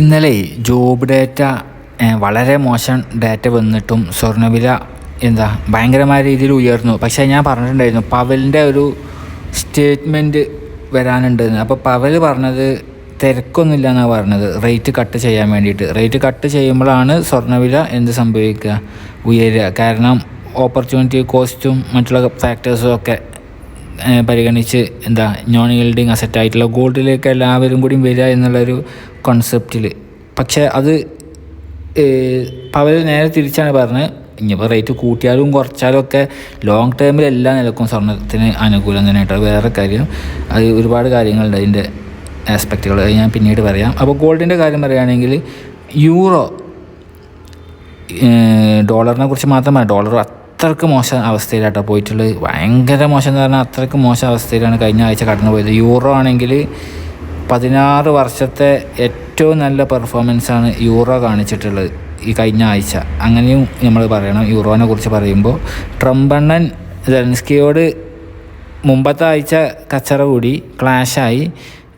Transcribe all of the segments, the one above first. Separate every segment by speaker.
Speaker 1: ഇന്നലെ job data വളരെ മോശം ഡാറ്റ വന്നിട്ടും സ്വർണവില എന്താ ഭയങ്കരമായ രീതിയിൽ ഉയർന്നു. പക്ഷേ ഞാൻ പറഞ്ഞിട്ടുണ്ടായിരുന്നു പവലിന്റെ ഒരു സ്റ്റേറ്റ്മെന്റ് വരാനുണ്ടെന്ന്. അപ്പോൾ പവൽ പറഞ്ഞത് തിരക്കൊന്നുമില്ല എന്നാണ് പറഞ്ഞത് റേറ്റ് കട്ട് ചെയ്യാൻ വേണ്ടിയിട്ട്. റേറ്റ് കട്ട് ചെയ്യുമ്പോഴാണ് സ്വർണവില എന്ത് സംഭവിക്കുക? ഉയരുക. കാരണം ഓപ്പർച്യൂണിറ്റി കോസ്റ്റും മറ്റുള്ള ഫാക്ടേഴ്സും ഒക്കെ പരിഗണിച്ച് എന്താ നോൺ ഈൽഡിങ് അസറ്റ് ആയിട്ടുള്ള ഗോൾഡിലേക്ക് എല്ലാവരും കൂടി വരിക എന്നുള്ളൊരു കോൺസെപ്റ്റിൽ പക്ഷേ അത് പവർ നേരെ തിരിച്ചാണ് പറഞ്ഞത്. ഇനിയിപ്പോൾ റേറ്റ് കൂട്ടിയാലും കുറച്ചാലും ഒക്കെ ലോങ് ടേമിൽ എല്ലാ നിലക്കും സ്വർണത്തിന് അനുകൂലം തന്നെയായിട്ട് വേറെ കാര്യം. അത് ഒരുപാട് കാര്യങ്ങളുണ്ട് അതിന്റെ ആസ്പെക്റ്റുകൾ അത് ഞാൻ പിന്നീട് പറയാം. അപ്പോൾ ഗോൾഡിന്റെ കാര്യം പറയുകയാണെങ്കിൽ യൂറോ ഡോളറിനെ കുറിച്ച് മാത്രമല്ല ഡോളർ അത്രയ്ക്ക് മോശം അവസ്ഥയിലാട്ടോ പോയിട്ടുള്ളത്. ഭയങ്കര മോശം എന്ന് പറഞ്ഞാൽ അത്രയ്ക്ക് മോശം അവസ്ഥയിലാണ് കഴിഞ്ഞ ആഴ്ച കടന്നു പോയത്. യൂറോ ആണെങ്കിൽ പതിനാറ് വർഷത്തെ ഏറ്റവും നല്ല പെർഫോമൻസാണ് യൂറോ കാണിച്ചിട്ടുള്ളത് ഈ കഴിഞ്ഞ ആഴ്ച. അങ്ങനെയും നമ്മൾ പറയണം. യൂറോനെ കുറിച്ച് പറയുമ്പോൾ ട്രംപണ്ണൻ ജെലൻസ്കിയോട് മുമ്പത്തെ ആഴ്ച കച്ചറ കൂടി ക്ലാഷായി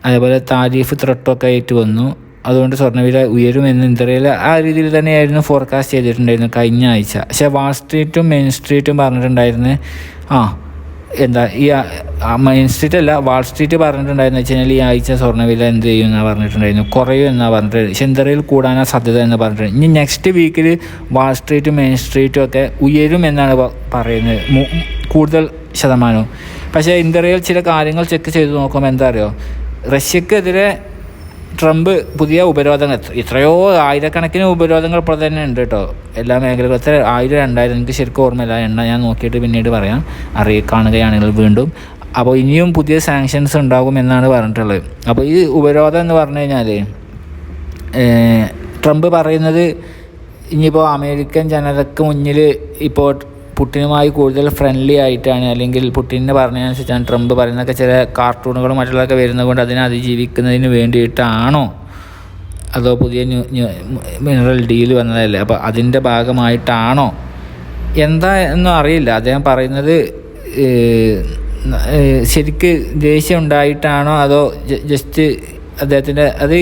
Speaker 1: അതേപോലെ താരീഫ് ത്രട്ടൊക്കെ ആയിട്ട് വന്നു. അതുകൊണ്ട് സ്വർണവില ഉയരുമെന്ന് ഇന്ത്യയിൽ ആ രീതിയിൽ തന്നെയായിരുന്നു ഫോർകാസ്റ്റ് ചെയ്തിട്ടുണ്ടായിരുന്നു കഴിഞ്ഞ ആഴ്ച. പക്ഷേ വാൾ സ്ട്രീറ്റും മെയിൻ സ്ട്രീറ്റും പറഞ്ഞിട്ടുണ്ടായിരുന്നു ആ എന്താ ഈ മെയിൻ സ്ട്രീറ്റ് അല്ല വാൾ സ്ട്രീറ്റ് പറഞ്ഞിട്ടുണ്ടായിരുന്നു വെച്ച് കഴിഞ്ഞാൽ ഈ ആഴ്ച സ്വർണവില എന്ത് ചെയ്യും എന്നാണ് പറഞ്ഞിട്ടുണ്ടായിരുന്നു. കുറയും എന്നാണ് പറഞ്ഞിട്ട് പക്ഷെ ഇന്ത്യയിൽ കൂടാനാണ് സാധ്യത എന്ന് പറഞ്ഞിട്ടുണ്ട്. ഇനി നെക്സ്റ്റ് വീക്കിൽ വാൾ സ്ട്രീറ്റും മെയിൻ സ്ട്രീറ്റും ഒക്കെ ഉയരും എന്നാണ് പറയുന്നത്. കൂടുതൽ ശതമാനവും. പക്ഷേ ഇന്ത്യയിൽ ചില കാര്യങ്ങൾ ചെക്ക് ചെയ്ത് നോക്കുമ്പോൾ എന്താ അറിയോ? റഷ്യക്കെതിരെ ട്രംപ് പുതിയ ഉപരോധങ്ങൾ എത്ര- എത്രയോ ആയിരക്കണക്കിന് ഉപരോധങ്ങൾ ഇപ്പോൾ തന്നെ ഉണ്ട് കേട്ടോ. എല്ലാ മേഖലകളും എത്ര ആയിരം രണ്ടായിരം എനിക്ക് ശരിക്കും ഓർമ്മയില്ല. എണ്ണ ഞാൻ നോക്കിയിട്ട് പിന്നീട് പറയാം. അറിയി കാണുകയാണെങ്കിൽ വീണ്ടും. അപ്പോൾ ഇനിയും പുതിയ സാങ്ഷൻസ് ഉണ്ടാകും എന്നാണ് പറഞ്ഞിട്ടുള്ളത്. അപ്പോൾ ഈ ഉപരോധം എന്ന് പറഞ്ഞു കഴിഞ്ഞാൽ ട്രംപ് പറയുന്നത് ഇനിയിപ്പോൾ അമേരിക്കൻ ജനതയ്ക്ക് മുന്നിൽ ഇപ്പോൾ പുട്ടിനുമായി കൂടുതൽ ഫ്രണ്ട്ലി ആയിട്ടാണ് അല്ലെങ്കിൽ പുട്ടിനെ പറഞ്ഞതനുസരിച്ചാണ് ട്രംപ് പറയുന്നതൊക്കെ ചില കാർട്ടൂണുകളും മറ്റുള്ളതൊക്കെ വരുന്നത് കൊണ്ട് അതിനെ അതിജീവിക്കുന്നതിന് വേണ്ടിയിട്ടാണോ? അതോ പുതിയ മിനറൽ ഡീൽ വന്നതല്ലേ? അപ്പോൾ അതിന്റെ ഭാഗമായിട്ടാണോ? എന്താ എന്നും അറിയില്ല. അദ്ദേഹം പറയുന്നത് ശരിക്ക് ദേഷ്യം ഉണ്ടായിട്ടാണോ? അതോ ജസ്റ്റ് അദ്ദേഹത്തിന്റെ അത്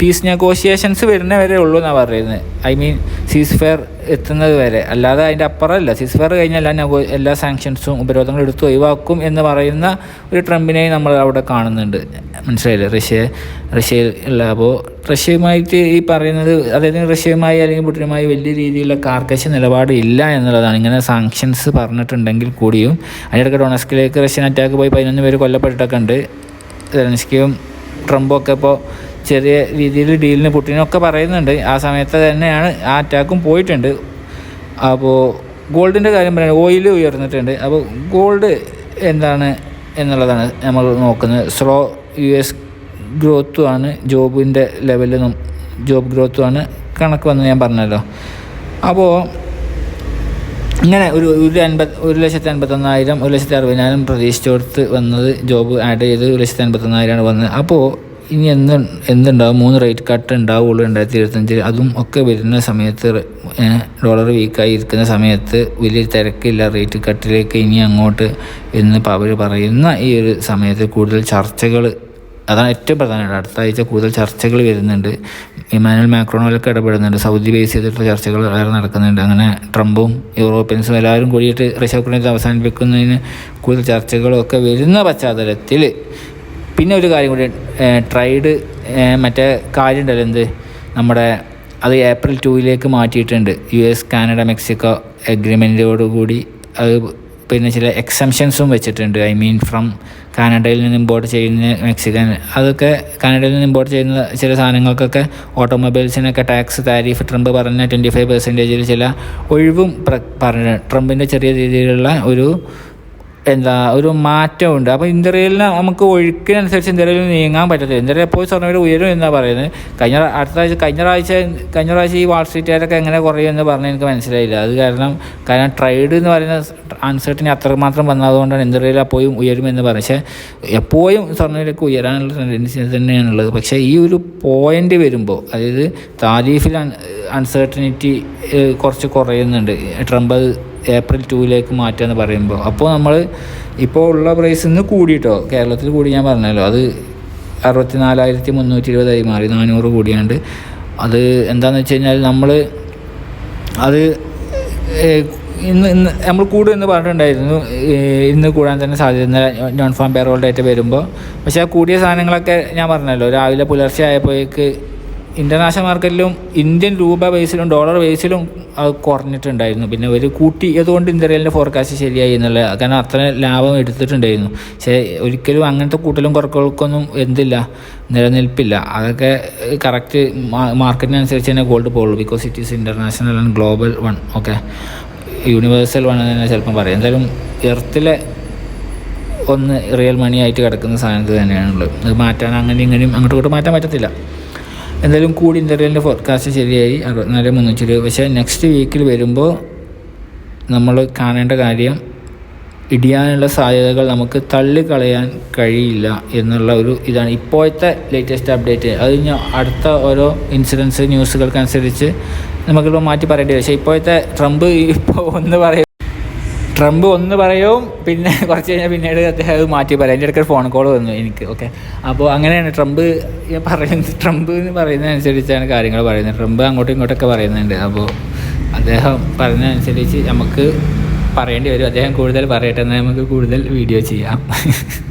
Speaker 1: പീസ് നെഗോഷിയേഷൻസ് വരുന്നവരെ ഉള്ളൂ എന്നാണ് പറയുന്നത്. ഐ മീൻ സീസ് ഫെയർ എത്തുന്നത് വരെ. അല്ലാതെ അതിന്റെ അപ്പുറമല്ല. സിസ് ഫയർ കഴിഞ്ഞാൽ എല്ലാ നെഗോ എല്ലാ സാങ്ഷൻസും ഉപരോധങ്ങളും എടുത്ത് ഒഴിവാക്കും എന്ന് പറയുന്ന ഒരു ട്രംപിനെയും നമ്മൾ അവിടെ കാണുന്നുണ്ട്. മനസ്സിലായില്ലേ? റഷ്യ റഷ്യയിൽ ഉള്ള അപ്പോൾ റഷ്യയുമായിട്ട് ഈ പറയുന്നത് അതായത് റഷ്യയുമായി അല്ലെങ്കിൽ പുട്ടിനുമായി വലിയ രീതിയിലുള്ള കാർക്കശ നിലപാട് ഇല്ല എന്നുള്ളതാണ്. ഇങ്ങനെ സാങ്ഷൻസ് പറഞ്ഞിട്ടുണ്ടെങ്കിൽ കൂടിയും അതിനിടയ്ക്ക് ഡൊണസ്കിലേക്ക് റഷ്യൻ അറ്റാക്ക് പോയി പതിനൊന്ന് പേര് കൊല്ലപ്പെട്ടിട്ടൊക്കെ ഉണ്ട്. സെലൻസ്കിയും ട്രംപും ഒക്കെ ഇപ്പോൾ ചെറിയ രീതിയിൽ ഡീലിന് പുട്ടിനൊക്കെ പറയുന്നുണ്ട്. ആ സമയത്ത് തന്നെയാണ് ആ അറ്റാക്കും പോയിട്ടുണ്ട്. അപ്പോൾ ഗോൾഡിന്റെ കാര്യം പറയുന്നത് ഓയിൽ ഉയർന്നിട്ടുണ്ട്. അപ്പോൾ ഗോൾഡ് എന്താണ് എന്നുള്ളതാണ് നമ്മൾ നോക്കുന്നത്. സ്ലോ യു എസ് ഗ്രോത്തുമാണ് ജോബിന്റെ ലെവലിൽ ജോബ് ഗ്രോത്തുമാണ് കണക്ക് വന്ന് ഞാൻ പറഞ്ഞല്ലോ. അപ്പോൾ ഇങ്ങനെ ഒരു ഒരു അൻപത് ഒരു ലക്ഷത്തി അൻപത്തൊന്നായിരം ഒരു ലക്ഷത്തി അറുപതിനായിരം പ്രതീക്ഷിച്ചോടത്ത് വന്നത് ജോബ് ആഡ് ചെയ്ത് ഒരു ലക്ഷത്തി അൻപത്തൊന്നായിരമാണ് വന്നത്. അപ്പോൾ ഇനി എന്ത് എന്തുണ്ടാവും? മൂന്ന് റേറ്റ് കട്ട് ഉണ്ടാവുള്ളൂ രണ്ടായിരത്തി ഇരുപത്തഞ്ചിൽ അതും ഒക്കെ വരുന്ന സമയത്ത് ഡോളർ വീക്കായി ഇരിക്കുന്ന സമയത്ത് വലിയ തിരക്കില്ല റേറ്റ് കട്ടിലേക്ക് ഇനി അങ്ങോട്ട് എന്ന് അവർ പറയുന്ന ഈ ഒരു സമയത്ത് കൂടുതൽ ചർച്ചകൾ അതാണ് ഏറ്റവും പ്രധാനമായിട്ട്. അടുത്ത ആഴ്ച കൂടുതൽ ചർച്ചകൾ വരുന്നുണ്ട്. ഇമാനുവൽ മാക്രോണോലൊക്കെ ഇടപെടുന്നുണ്ട്. സൗദി ബേസ് ചെയ്തിട്ടുള്ള ചർച്ചകൾ വേറെ നടക്കുന്നുണ്ട്. അങ്ങനെ ട്രംപും യൂറോപ്യൻസും എല്ലാവരും കൂടിയിട്ട് റഷ്യ ഉക്രൈനെ അവസാനിപ്പിക്കുന്നതിന് കൂടുതൽ ചർച്ചകളൊക്കെ വരുന്ന പശ്ചാത്തലത്തിൽ പിന്നെ ഒരു കാര്യം കൂടി ട്രൈഡ് മറ്റേ കാര്യം ഉണ്ടല്ലോ എന്ത്? നമ്മുടെ അത് ഏപ്രിൽ ടൂയിലേക്ക് മാറ്റിയിട്ടുണ്ട്. യു എസ് കാനഡ മെക്സിക്കോ എഗ്രിമെന്റോടുകൂടി അത് പിന്നെ ചില എക്സംഷൻസും വെച്ചിട്ടുണ്ട്. ഐ മീൻ ഫ്രം കാനഡയിൽ നിന്ന് ഇമ്പോർട്ട് ചെയ്യുന്ന മെക്സിക്കൻ അതൊക്കെ കാനഡയിൽ നിന്ന് ഇമ്പോർട്ട് ചെയ്യുന്ന ചില സാധനങ്ങൾക്കൊക്കെ ഓട്ടോമൊബൈൽസിനൊക്കെ ടാക്സ് താരിഫ് ട്രംപ് പറഞ്ഞ ട്വന്റി ഫൈവ് പെർസെന്റേജിൽ ചില ഒഴിവും പറഞ്ഞ ട്രംപിന്റെ ചെറിയ രീതിയിലുള്ള ഒരു എന്താ ഒരു മാറ്റമുണ്ട്. അപ്പോൾ ഇന്ത്യയിലിന് നമുക്ക് ഒഴുക്കിനനുസരിച്ച് ഇന്ത്യയിൽ നീങ്ങാൻ പറ്റത്തില്ല. ഇന്റർവ്യൂ എപ്പോഴും സ്വർണവില ഉയരും എന്നാണ് പറയുന്നത്? കഴിഞ്ഞ അടുത്ത ആഴ്ച കഴിഞ്ഞ പ്രാവശ്യ കഴിഞ്ഞ പ്രാവശ്യം ഈ വാൾ സ്ട്രീറ്റുകാരൊക്കെ എങ്ങനെ കുറയും എന്ന് പറഞ്ഞ് എനിക്ക് മനസ്സിലായില്ല. അത് കാരണം കാരണം ട്രേഡ് എന്ന് പറയുന്ന അൺസർട്ടിനി അത്രമാത്രം വന്നതുകൊണ്ടാണ് ഇന്ത്യയിൽ അപ്പോഴും ഉയരുമെന്ന് പറയും പക്ഷേ എപ്പോഴും സ്വർണവിലക്ക് ഉയരാനുള്ള ടെൻഡൻസി തന്നെയാണുള്ളത്. പക്ഷേ ഈ ഒരു പോയിന്റ് വരുമ്പോൾ അതായത് താരീഫിൽ അൺസർട്ടനിറ്റി കുറച്ച് കുറയുന്നുണ്ട്. ട്രംപ് ഏപ്രിൽ ടൂവിലേക്ക് മാറ്റുക എന്ന് പറയുമ്പോൾ. അപ്പോൾ നമ്മൾ ഇപ്പോൾ ഉള്ള പ്രൈസിൽ നിന്ന് കൂടിയിട്ടോ? കേരളത്തിൽ കൂടി ഞാൻ പറഞ്ഞല്ലോ. അത് അറുപത്തി നാലായിരത്തി മുന്നൂറ്റി ഇരുപതായി മാറി. നാനൂറ് കൂടിയാണ്ട്. അത് എന്താണെന്ന് വെച്ച് കഴിഞ്ഞാൽ നമ്മൾ അത് ഇന്ന് ഇന്ന് നമ്മൾ കൂടും എന്ന് പറഞ്ഞിട്ടുണ്ടായിരുന്നു. ഇന്ന് കൂടാൻ തന്നെ സാധ്യത നോൺ ഫാം പേറോൾ ഡേറ്റ് വരുമ്പോൾ. പക്ഷേ ആ കൂടിയ സാധനങ്ങളൊക്കെ ഞാൻ പറഞ്ഞല്ലോ. രാവിലെ പുലർച്ചെ ആയപ്പോഴേക്ക് ഇന്റർനാഷണൽ മാർക്കറ്റിലും ഇന്ത്യൻ രൂപ ബേസിലും ഡോളർ ബേസിലും അത് കുറഞ്ഞിട്ടുണ്ടായിരുന്നു. പിന്നെ ഒരു കൂട്ടി അതുകൊണ്ട് ഇന്ത്യയിലെ ഫോർകാസ്റ്റ് ശരിയായി എന്നുള്ള കാരണം അത്ര ലാഭം എടുത്തിട്ടുണ്ടായിരുന്നു. പക്ഷേ ഒരിക്കലും അങ്ങനത്തെ കൂട്ടലും കുറക്കൾക്കൊന്നും എന്തില്ല നിലനിൽപ്പില്ല. അതൊക്കെ കറക്റ്റ് മാർക്കറ്റിനനുസരിച്ച് തന്നെ ഗോൾഡ് പോകുള്ളൂ because it is international and global one okay universal one എന്ന് തന്നെ ചിലപ്പം പറയാം. എന്തായാലും എർത്തിലെ ഒന്ന് റിയൽ മണി ആയിട്ട് കിടക്കുന്ന സാധനത്തിൽ തന്നെയാണുള്ളത്. അത് മാറ്റാൻ അങ്ങനെ ഇങ്ങനെയും അങ്ങോട്ടും ഇങ്ങോട്ടും മാറ്റാൻ പറ്റത്തില്ല. എന്തായാലും കൂടി ഇന്റർവ്യൂലിന്റെ ഫോർകാസ്റ്റ് ശരിയായി. അറുപത്തിനാല് മുന്നൂറ്റി ഇരുപത്. പക്ഷേ നെക്സ്റ്റ് വീക്കിൽ വരുമ്പോൾ നമ്മൾ കാണേണ്ട കാര്യം ഇടിയാനുള്ള സാധ്യതകൾ നമുക്ക് തള്ളിക്കളയാൻ കഴിയില്ല എന്നുള്ള ഒരു ഇതാണ് ഇപ്പോഴത്തെ ലേറ്റസ്റ്റ് അപ്ഡേറ്റ് അത് ഞാൻ അടുത്ത ഓരോ ഇൻസിഡൻസ് ന്യൂസുകൾക്കനുസരിച്ച് നമുക്കിപ്പോൾ മാറ്റി പറയേണ്ടി പക്ഷേ ഇപ്പോഴത്തെ ട്രംപ് ഇപ്പോൾ ഒന്ന് പറയും ട്രംപ് ഒന്ന് പറയും പിന്നെ കുറച്ച് കഴിഞ്ഞാൽ പിന്നീട് അദ്ദേഹം അത് മാറ്റി പറയാം. എന്റെ ഇടയ്ക്ക് ഫോൺ കോൾ വന്നു എനിക്ക് ഓക്കെ അപ്പോൾ അങ്ങനെയാണ് ട്രംപ് പറയുന്നത്. ട്രംപ് എന്ന് പറയുന്നതനുസരിച്ചാണ് കാര്യങ്ങൾ പറയുന്നത്. ട്രംപ് അങ്ങോട്ടും ഇങ്ങോട്ടൊക്കെ പറയുന്നുണ്ട്. അപ്പോൾ അദ്ദേഹം പറയുന്നതനുസരിച്ച് നമുക്ക് പറയേണ്ടി വരും. അദ്ദേഹം കൂടുതൽ പറയട്ടെ എന്നാൽ നമുക്ക് കൂടുതൽ വീഡിയോ ചെയ്യാം.